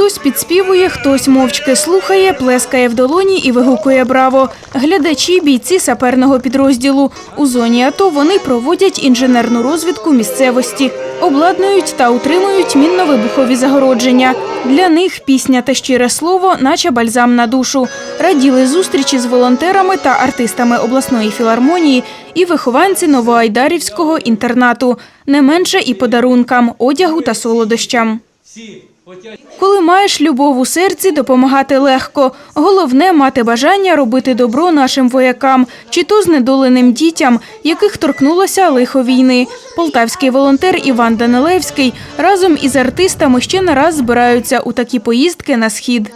Хтось підспівує, хтось мовчки слухає, плескає в долоні і вигукує браво. Глядачі бійці саперного підрозділу. У зоні АТО вони проводять інженерну розвідку місцевості, обладнують та утримують мінно-вибухові загородження. Для них пісня та щире слово, наче бальзам на душу. Раділи зустрічі з волонтерами та артистами обласної філармонії і вихованці новоайдарівського інтернату. Не менше і подарункам, одягу та солодощам. Коли маєш любов у серці, допомагати легко. Головне мати бажання робити добро нашим воякам, чи то знедоленим дітям, яких торкнулося лихо війни. Полтавський волонтер Іван Данилевський разом із артистами ще не раз збираються у такі поїздки на схід.